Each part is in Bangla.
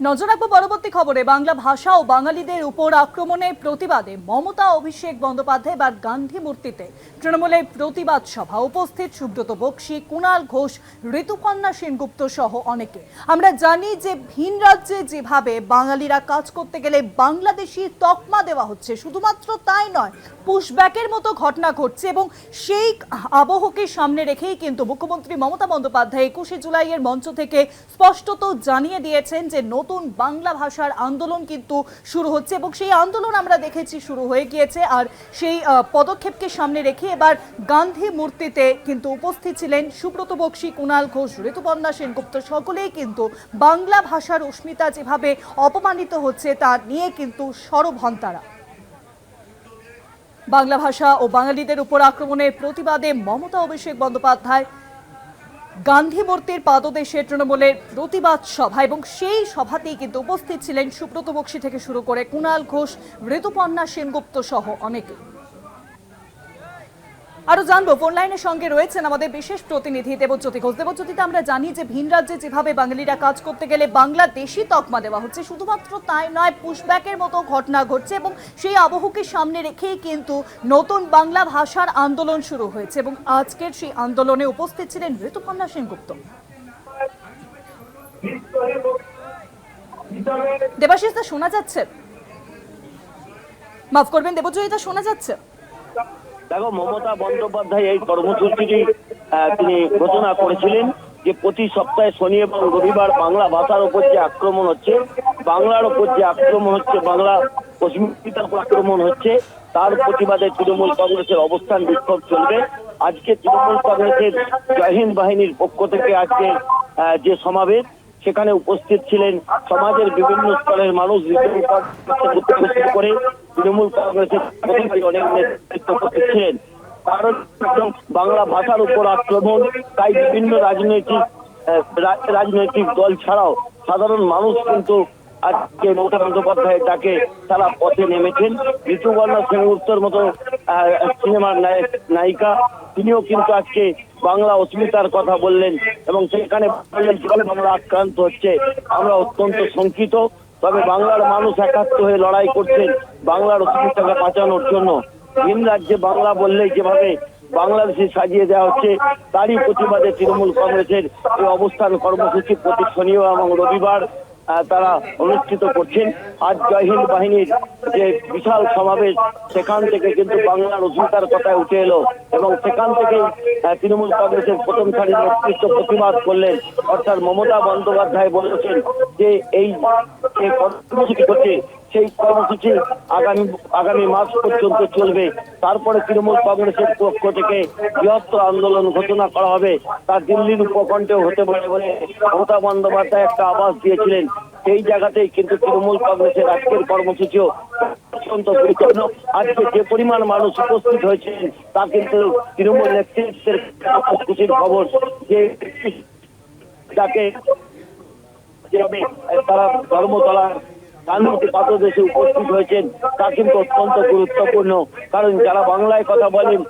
নজর রাখব পরবর্তী খবরে। বাংলা ভাষা ও বাঙালিদের উপর আক্রমণের প্রতিবাদে মমতা, অভিষেক বন্দ্যোপাধ্যায় বা গান্ধী মূর্তিতে তৃণমূলের প্রতিবাদ সভা। উপস্থিত সুব্রত বক্সি, কুণাল ঘোষ, ঋতুপর্ণা সেনগুপ্ত সহ অনেকে। আমরা জানি যে ভিন রাজ্যে যেভাবে বাঙালিরা কাজ করতে গেলে বাংলাদেশি তকমা দেওয়া হচ্ছে, শুধুমাত্র তাই নয় পুশব্যাকের মতো ঘটনা ঘটছে এবং সেই আবহকে সামনে রেখেই কিন্তু মুখ্যমন্ত্রী মমতা বন্দ্যোপাধ্যায় একুশে জুলাইয়ের মঞ্চ থেকে স্পষ্টত জানিয়ে দিয়েছেন যে নতুন বাংলা ভাষার আন্দোলন কিন্তু শুরু হচ্ছে এবং সেই আন্দোলন আমরা দেখেছি শুরু হয়ে গিয়েছে। আর সেই পদক্ষেপকে সামনে রেখে এবার গান্ধী মূর্তিতে কিন্তু উপস্থিত ছিলেন সুব্রত বক্সি, কুণাল ঘোষ, ঋতুপর্ণা সেনগুপ্ত। সকলেই কিন্তু বাংলা ভাষার অস্মিতা যেভাবে অপমানিত হচ্ছে তা নিয়ে কিন্তু সরব হন তারা। বাংলা ভাষা ও বাঙালিদের উপর আক্রমণের প্রতিবাদে মমতা অভিষেক বন্দ্যোপাধ্যায় গান্ধী মূর্তির পাদদেশে তৃণমূলের প্রতিবাদ সভা এবং সেই সভাতেই কিন্তু উপস্থিত ছিলেন সুব্রত বক্সি থেকে শুরু করে কুণাল ঘোষ, ঋতুপর্ণা সেনগুপ্ত সহ অনেকে আরও জানব ফোন লাইনের সঙ্গে রয়েছেন আমাদের বিশেষ প্রতিনিধি দেবজ্যোতি ঘোষ। দেবজ্যোতিতে আমরা জানি যে ভিন রাজ্যে যেভাবে বাঙালিরা কাজ করতে গেলে বাংলাদেশি তকমা দেওয়া হচ্ছে, শুধুমাত্র তাই নয় পুশব্যাকের মতো ঘটনা ঘটছে এবং সেই আবহকে সামনে রেখেই কিন্তু নতুন বাংলা ভাষার আন্দোলন শুরু হয়েছে এবং আজকের সেই আন্দোলনে উপস্থিত ছিলেন ঋতুপর্ণা সেনগুপ্ত। দেবাশিস শোনা যাচ্ছে? মাফ করবেন দেবজ্যোতিতা শোনা যাচ্ছে? দেখো, মমতা বন্দ্যোপাধ্যায় এই কর্মসূচিটি তিনি ঘোষণা করেছিলেন যে প্রতি সপ্তাহে শনি এবং রবিবার বাংলা ভাষার উপর যে আক্রমণ হচ্ছে, বাংলার উপর যে আক্রমণ হচ্ছে, বাংলা অস্মিতার উপর আক্রমণ হচ্ছে, তার প্রতিবাদে তৃণমূল কংগ্রেসের অবস্থান বিক্ষোভ চলবে। আজকে তৃণমূল কংগ্রেসের জয় হিন্দ বাহিনীর পক্ষ থেকে আজকে যে সমাবেশ সেখানে উপস্থিত ছিলেন সমাজের বিভিন্ন স্তরের মানুষ করে তৃণমূল কংগ্রেসের অনেক নেতৃত্ব ছিলেন কারণ বাংলা ভাষার উপর আক্রমণ, তাই বিভিন্ন রাজনৈতিক রাজনৈতিক দল ছাড়াও সাধারণ মানুষ কিন্তু আজকে মমতা বন্দ্যোপাধ্যায়ের ডাকে তারা পথে নেমেছেন। ঋতুবর্ণা সেনগুপ্তর মতো সিনেমার নায়ক তিনিও কিন্তু আজকে বাংলা অস্মিতার কথা বললেন এবং সেখানে বললেন কীভাবে বাংলা আক্রান্ত হচ্ছে? আমরা অত্যন্ত শঙ্কিত। তবে বাংলার মানুষ একাত্ম হয়ে লড়াই করছেন বাংলার অস্মিতাকে বাঁচানোর জন্য। ভিন রাজ্যে বাংলা বললেই যেভাবে বাংলাদেশে সাজিয়ে দেওয়া হচ্ছে, তারই প্রতিবাদে তৃণমূল কংগ্রেসের এই অবস্থান কর্মসূচি প্রতি শনিবার এবং রবিবার তারা অনুষ্ঠিত করছেন। আজ জয়হিন্দ বাহিনীর যে বিশাল সমাবেশ, সেখান থেকে কিন্তু বাংলার অধিকার কথায় উঠে এলো এবং সেখান থেকে তৃণমূল কংগ্রেসের প্রথম সারির নেতৃত্ব প্রতিবাদ করলেন। অর্থাৎ মমতা বন্দ্যোপাধ্যায় বলেছেন যে এই যে কর্মসূচি করছে, সেই কর্মসূচি আগামী আগামী মাস পর্যন্ত চলবে। তারপরে তৃণমূল কংগ্রেসের পক্ষ থেকে বৃহত্তর আন্দোলন ঘোষণা করা হবে। তা দিল্লির উপকণ্ঠেও হতে পারে বলে মমতা বন্দ্যোপাধ্যায় একটা আবাস দিয়েছিলেন। সেই জায়গাতেই কিন্তু তৃণমূল কংগ্রেসের আজকের কর্মসূচিও অত্যন্ত গুরুত্বপূর্ণ। আজকে যে পরিমাণ মানুষ উপস্থিত হয়েছেন, তা কিন্তু তৃণমূল নেতৃত্বের খুশির খবর যে যাকে তারা ধর্মতলার গান্ধী পাদদেশে উপস্থিত হয়েছেন, তা কিন্তু অত্যন্ত গুরুত্বপূর্ণ। কারণ যারা বাংলায় কথা বলেন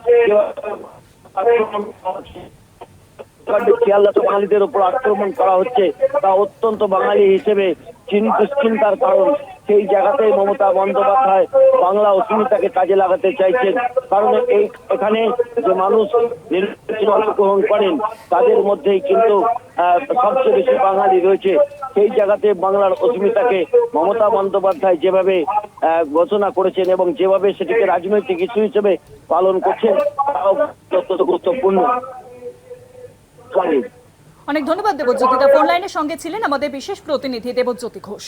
শিয়ালদা বাঙালিদের উপর আক্রমণ করা হচ্ছে। তা অত্যন্ত বাঙালি হিসেবে চিন্তা চিন্তার কারণ। সেই জায়গাতেই মমতা বন্দ্যোপাধ্যায় বাংলা কাজে লাগাতে চাইছেন। কারণ এই এখানে যে মানুষ অংশগ্রহণ করেন, তাদের মধ্যেই কিন্তু সবচেয়ে বেশি বাঙালি রয়েছে। সেই জায়গাতে বাংলার অস্মিতাকে মমতা বন্দ্যোপাধ্যায় যেভাবে ঘোষণা করেছেন এবং যেভাবে সেটিকে রাজনৈতিক ইস্যু হিসেবে পালন করছেন, তাও অত্যন্ত গুরুত্বপূর্ণ। অনেক ধন্যবাদ দেবজ্যোতি দা। ফোন লাইনের সঙ্গে ছিলেন আমাদের বিশেষ প্রতিনিধি দেবজ্যোতি ঘোষ।